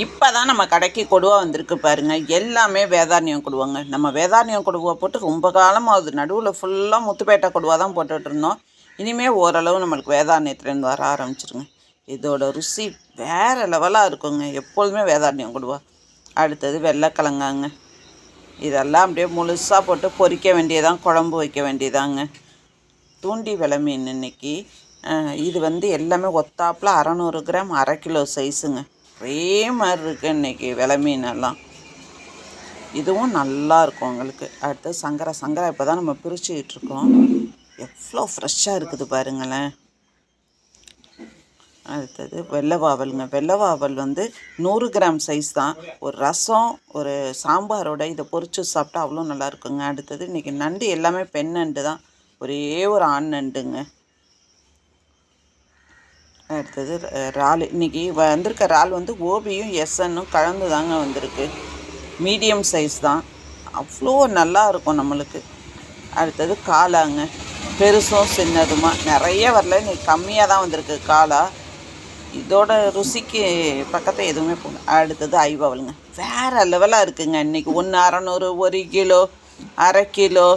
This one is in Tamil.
இப்போ தான் நம்ம கடைக்கு கொடுவா வந்திருக்கு பாருங்க. எல்லாமே வேதாரண்யம் கொடுவாங்க. நம்ம வேதாரண்யம் கொடுவா போட்டு ரொம்ப காலமாகுது. நடுவில் ஃபுல்லாக முத்துப்பேட்டை கொடுவா தான் போட்டுட்ருந்தோம் இனிமேல் ஓரளவு நம்மளுக்கு வேதாரணியத்துலேருந்து வர ஆரம்பிச்சிருங்க. இதோட ருசி வேறு லெவலாக இருக்குங்க. எப்பொழுதுமே வேதாரண்யம் கொடுவா. அடுத்தது வெள்ளைக்கிழங்காங்க. இதெல்லாம் அப்படியே முழுசாக போட்டு பொறிக்க வேண்டியதான் குழம்பு வைக்க வேண்டியதாங்க. தூண்டி விலை மீன் இன்னைக்கு. இது வந்து எல்லாமே ஒத்தாப்பில் அறநூறு கிராம் அரை கிலோ சைஸுங்க ஒரே மாதிரி இருக்குது இன்னைக்கு விலை மீனெல்லாம். இதுவும் நல்லா இருக்கும் உங்களுக்கு. அடுத்து சங்கரா சங்கரா இப்போ தான் நம்ம பிரிச்சுக்கிட்டு இருக்கோம். எவ்வளோ ஃப்ரெஷ்ஷாக இருக்குது பாருங்களேன். அடுத்தது வெள்ளை வெள்ளவாவல் வெள்ளை வாவல் வந்து நூறு கிராம் சைஸ் தான். ஒரு ரசம் ஒரு சாம்பாரோட இதை பொரித்து சாப்பிட்டா அவ்வளோ நல்லா இருக்குங்க. அடுத்தது இன்றைக்கி நண்டு எல்லாமே பெண் நண்டு தான். ஒரே ஒரு ஆண் நண்டுங்க. அடுத்தது இறால். இன்றைக்கி வந்திருக்க இறால் வந்து ஓபியும் எஸ்என்னும் கலந்து தாங்க வந்திருக்கு. மீடியம் சைஸ் தான். அவ்வளோ நல்லா இருக்கும் நம்மளுக்கு. அடுத்தது காளாங்க. பெருசும் சின்னதுமா. நிறைய வரல. இன்னைக்கு கம்மியாக தான் வந்திருக்கு காளா. இதோட ருசிக்கு பக்கத்தில் எதுவுமே போகல அடுத்தது ஐவாவலுங்க வேறு லெவலாக இருக்குங்க. இன்றைக்கி ஒன்று அறநூறு ஒரு கிலோ அரை கிலோ